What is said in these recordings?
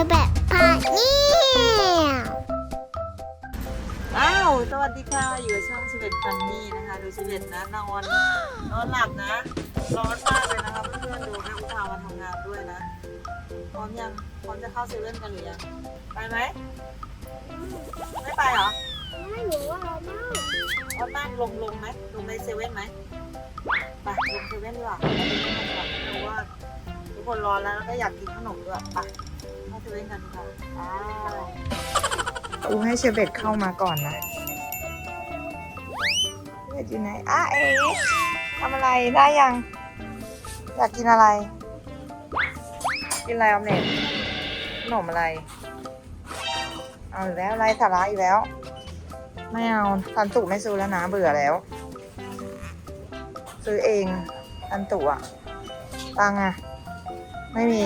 อแบบพาเนี่ยอ้าว สวัสดีค่ะ อยู่กับช่องชีวิตฟันนี่นะคะ ดูชีวิตนะนอนนอนหลับนะ ร้อนมากเลยนะคะเพื่อนๆดูแม่อุทามาทำงานด้วยนะ พร้อมยัง พร้อมจะเข้าเซเว่นกันหรือยัง ไปไหม ไม่ไปเหรอ ไม่รู้ว่าเราไม่เอานั่งลงลงไหมลงในเซเว่นไหม ไปลงเซเว่นดีกว่าไปเซเว่นกันดีกว่าเพราะว่าทุก คนร้อนแล้วแล้วก็อยากกินขนมด้วยไปเข้าเซเว่นกันดีกว่าไปอูให้เชเบตเข้ามาก่อนนะเชอร์เบตอยู่ไหนอะเอ๋ทำอะไรได้ยัง อยากกินอะไร กินอะไรออมเล็ตขนมอะไร เอาอีกแล้วไรสาระอีกแล้ว ไม่เอาทันตุไม่ซื้อแล้วนะเบื่อแล้ว ซื้อเองทันตุอะตังอะ ไม่มี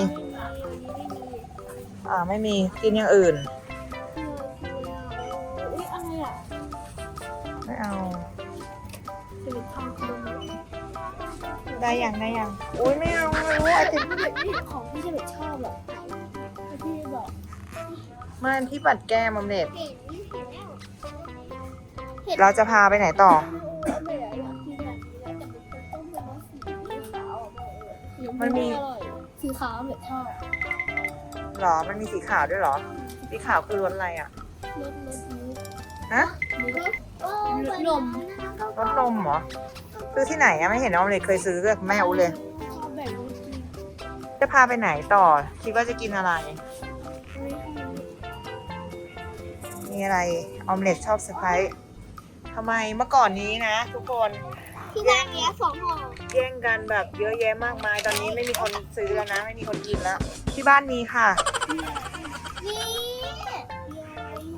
อ่าไม่มีกินอย่างอื่น อุ้ยอะไรอะไม่เอาสวิตทองคได้ยังได้ยังอุ้ยไม่เอาไม่รู้ไอติมำนี่ของที่เชเบตชอบอะที่บอกมันที่ปัดแก้มอมเล็ตเห็นเห็นแล้วเราจะพาไปไหนต่อเอาเลยอยากกินแบบนี้แล้วแต่มันต้องเป็นรสสีขาวอะเออมันมี อร่อย สีขาวเบตชอบหรอ มันมีสีขาวด้วยเหรอ สีขาวคือรสอะไรอะ รสรสนี้ฮะ รสนมรสนมเหรอ ซื้อที่ไหนอะไม่เห็นออมเล็ตเคยซื้อกับแม่อูเลย ชอบแบบนี้กินจะพาไปไหนต่อ คิดว่าจะกินอะไร มีอะไร ออมเล็ตชอบสไปซ์ทำไมเมื่อก่อนนี้นะ ทุกคน ที่บ้านเนี้ยสองห่อแย่งกันแบบเยอะแยะมากมาย ตอนนี้ไม่มีคนซื้อแล้วนะ ไม่มีคนกินแล้ว ที่บ้านมีค่ะ นี่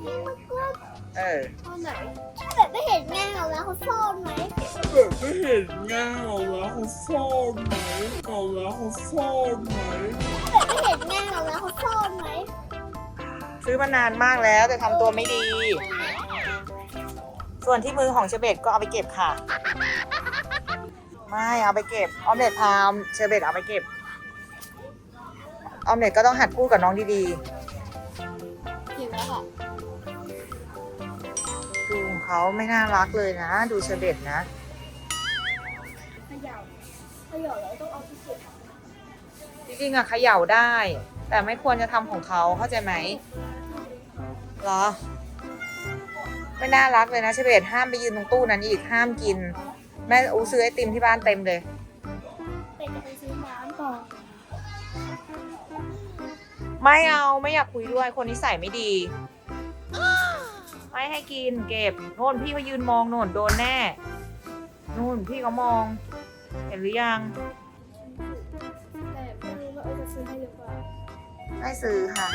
นี่มันก็เออตอนไหนแบบไม่เห็นแง่เราแล้วเขาซ่อนไหมแบบไม่เห็นแง่เอาแล้วเขาซ่อนไหมเอาแล้วเขาซ่อนไหมแบบไม่เห็นแง่เราแล้วเขาซ่อนไหมซื้อมานานมากแล้วแต่ทำตัวไม่ดี ส่วนที่มือของเชอร์เบตก็เอาไปเก็บค่ะ ไม่เอาไปเก็บออมเล็ตพาเชอร์เบตเอาไปเก็บออมเล็ตก็ต้องหัดพูดกับน้องดีเก็บแล้วค่ะๆดูของเขาไม่น่ารักเลยนะ ดูเชอร์เบตนะเขย่าเขย่าแล้วต้องเอาไปเก็บจริงๆอะเขย่าได้ แต่ไม่ควรจะทำของเขาเข้าใจไหมเหรอ ไม่น่ารักเลยนะเชอร์เบตห้ามไปยืนตรงตู้นั้นอีกห้ามกิน แม่อูซื้อไอติมที่บ้านเต็มเลยแต่จะไปซื้อน้ำก่อนไม่เอาไม่อยากคุยด้วยคนนิสัยไม่ดี ไม่ให้กินเก็บโน่นพี่เขายืนมองโน่นโดนแน่นู่นพี่เขามอง เห็นหรือยัง แต่ไม่รู้ว่าเออจะซื้อให้หรือเปล่า ให้ซื้อค่ะ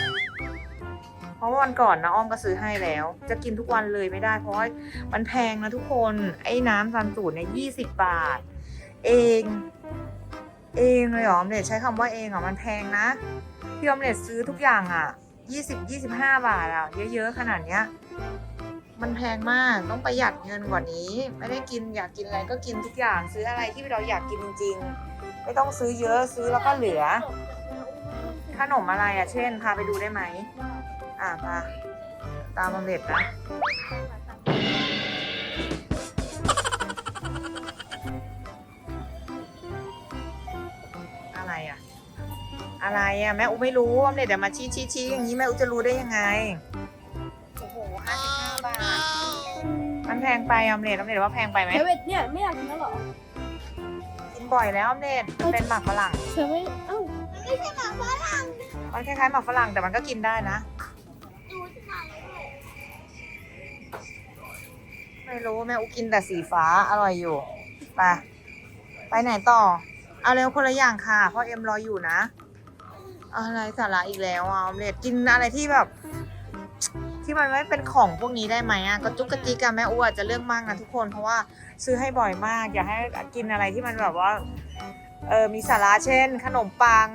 เพราะว่าวันก่อนนะอ้อมก็ซื้อให้แล้ว จะกินทุกวันเลยไม่ได้ เพราะว่ามันแพงนะทุกคน ไอ้น้ำซันสูตรเนี่ยยี่สิบบาท เอง เองเลยหรอออมเล็ตใช้คำว่าเองเหรอมันแพงนะพี่ออมเล็ตซื้อทุกอย่างอะยี่สิบยี่สิบห้าบาทอะเยอะๆขนาดเนี้ยมันแพงมากต้องประหยัดเงินกว่านี้ ไม่ได้กินอยากกินอะไรก็กินทุกอย่างซื้ออะไรที่เราอยากกินจริง ๆ ไม่ต้องซื้อเยอะซื้อแล้วก็เหลือ ขนมอะไรอะ เช่น พาไปดูได้ไหม อะพาตามออมเล็ตนะ อะไรอะ อะไรอะ แม่อุไม่รู้ออมเล็ตเดี๋ยวมาชี้ชี้ชี้อย่างนี้แม่อุจะรู้ได้ยังไง โอ้โหห้าสิบห้าบาท มันแพงไปออมเล็ตออมเล็ตว่าแพงไปไหมเชเวตเนี่ยไม่อยากกินแล้วเหรอ กินบ่อยแล้วออมเล็ตมันเป็นหมักฝรั่งเชเวตเอ้ามัน ไม่ใช่หมาฝรั่งมันคล้ายๆหมักฝรั่งแต่มันก็กินได้นะ ดูที่ไหนไม่รู้แม่อุกินแต่สีฟ้าอร่อยอยู่ ไป ไปไหนต่อ เอาเร็วคนละอย่างค่ะเพราะเอ็มรออยู่นะ อะไรสาระอีกแล้วอะออมเล็ตกินอะไรที่แบบ ที่มันไม่เป็นของพวกนี้ได้ไหมอะก็จุกกระจิกอะแม่อ้วนจะเลือกมากนะทุกคนเพราะว่าซื้อให้บ่อยมาก อยากให้กินอะไรที่มันแบบว่า เออมีสาระเช่น ขนมปัง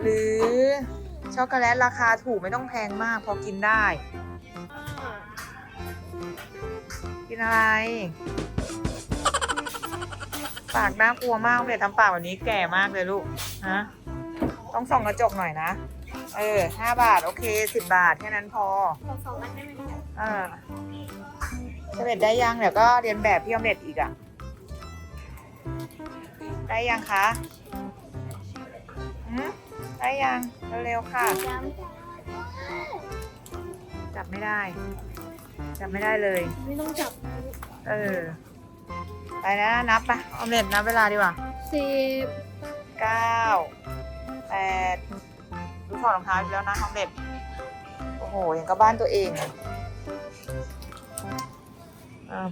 หรือช็อกโกแลตราคาถูกไม่ต้องแพงมากพอกินได้ กินอะไร ปากน่ากลัวมากเลยทำปากแบบนี้แก่มากเลยลูกฮะต้องส่องกระจกหน่อยนะ เออห้าบาท โอเคสิบบาท แค่นั้นพอขอสองอันได้ไหมคะอ่าสำเร็จได้ยังเดี๋ยวก็เรียนแบบพี่ออมเล็ตอีกอะ ได้ยังคะหืมได้ยังเร็วๆค่ะยังจับไม่ได้ จับไม่ได้เลย ไม่ต้องจับเออ ไปนะนับไปออมเล็ตนับเวลาดีกว่าสิบเก้าแปดดูถอดรองเท้าอีกแล้วนะออมเล็ตโอ้โหอย่างกับบ้านตัวเองอะอะ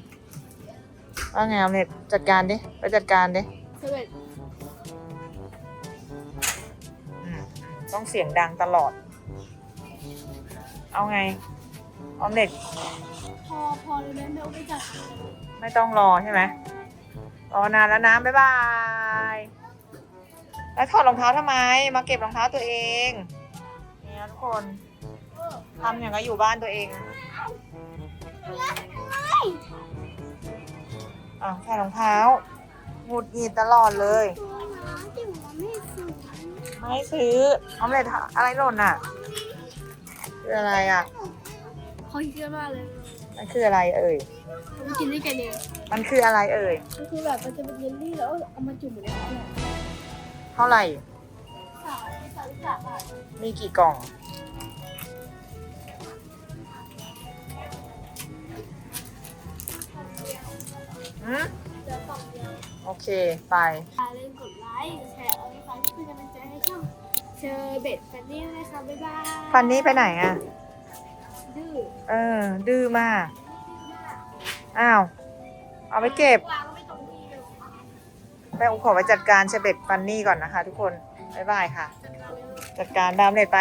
ว่าไงออมเล็ตจัดการดิ ไปจัดการดิ สิบเอ็ดอืมต้องเสียงดังตลอด เอาไง ออมเล็ตพอพอเลยไหมไม่ต้องไปจับไม่ต้องรอใช่ไหมรอนานแล้วนะบ๊ายบาย แล้วถอดรองเท้าทำไม มาเก็บรองเท้าตัวเอง เนี่ยทุกคนทำอย่างก็อยู่บ้านตัวเองอะใส่รองเท้า หงุดหงิดตลอดเลยตัวน้ำที่หัวไม่สูงไม่ให้ซื้อออมเล็ตอะไรหล่นอะคืออะไรอะเขาเยอะมากเลยมันคืออะไรเอ่ยผมกินได้แค่เนี้ยมันคืออะไรเอ่ยก็คือแบบมันจะเป็นเยลลี่แล้วเอามาจุ่มในน้ำเนี่ยเท่าไหร่สามสามสามบาทมีกี่กล่องอืม เดี๋ยวกล่องเดียวโอเค ไป อย่าลืมกดไลค์แชร์เอาไว้ฟังเพื่อเป็นกำลังใจให้ช่องเชอร์เบ็ดแฟนนี่ด้วยนะคะบ๊ายบายฟันนี้ไปไหนอะ ดื้อเออ ดื้อมาก อ้าว เอาไปเก็บ วางไว้ตรงนี้เลยไปอุขอไปจัดการเชเบ็ดฟันนี่ก่อนนะคะ ทุกคน บ๊ายบายค่ะ จัดการเลยจัดการดามเลยไป